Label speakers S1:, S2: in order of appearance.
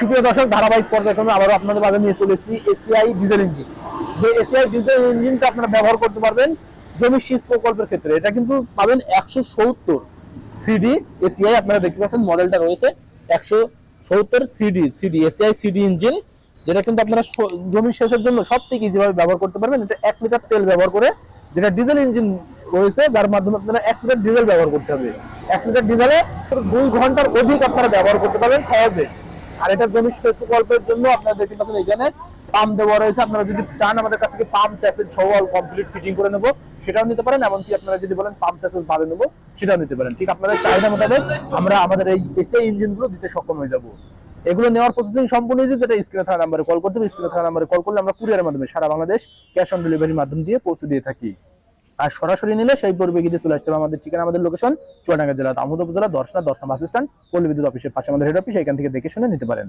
S1: সুপ্রিয় দর্শক, ধারাবাহিক পর্যায়ক্রমে আবারও আপনাদের মাঝে নিয়ে চলে এসেছি এসিআই ডিজেল ইঞ্জিন যে এসিআই ডিজেল ইঞ্জিনটা আপনারা ব্যবহার করতে পারবেন জমি সেচ প্রকল্পের ক্ষেত্রে, এটা কিন্তু পাবেন একশো সত্তর সিডি এসিআই আপনারা দেখতে পাচ্ছেন মডেলটা রয়েছে একশো সত্তর CD CD ACI CD engine যেটা কিন্তু আপনারা জমি শেষের জন্য সব থেকে ইজিভাবে ব্যবহার করতে পারবেন। এটা এক লিটার তেল ব্যবহার করে যেটা ডিজেল ইঞ্জিন রয়েছে, যার মাধ্যমে আপনারা এক লিটার ডিজেল ব্যবহার করতে হবে। এক লিটার ডিজেলে দুই ঘণ্টার অধিক আপনারা ব্যবহার করতে পারবেন সহজে। আর এটা জমি সেচ প্রকল্পের জন্য আপনারা দেখতে পাচ্ছেন এখানে পাম্প দেওয়া রয়েছে। আপনারা যদি চান আমাদের কাছ থেকে পাম্প চ্যাসেজ সহ কমপ্লিট ফিটিং করে নেব, সেটাও নিতে পারেন। এমনকি আপনারা যদি বলেন পাম্প চ্যাসেজ ভালো নেব, সেটাও নিতে পারেন। ঠিক আপনাদের চাহিদা মোতাবেক আমরা আমাদের এই এসএ ইঞ্জিনগুলো দিতে সক্ষম হয়ে যাব। এগুলো নেওয়ার প্রসেসিং সম্পূর্ণ হয়েছে যেটা স্ক্রিনে থাকা নাম্বারে কল করতে হবে স্ক্রিনে থাকা নাম্বারে কল করলে আমরা কুরিয়ারের মাধ্যমে সারা বাংলাদেশ ক্যাশ অন ডেলিভারির মাধ্যম দিয়ে পৌঁছে দিয়ে থাকি। আর সরাসরি নিলে সেই পূর্বে গিয়ে চলে আসতে হবে আমাদের ঠিকানা, আমাদের লোকেশন চুয়াডাঙ্গা জেলা, দামোদর উপজেলা, দর্শনা দর্শনা বাস স্ট্যান্ড, পল্লী বিদ্যুৎ অফিসের পাশে আমাদের হেড অফিস এখান থেকে দেখে শুনে নিতে পারেন।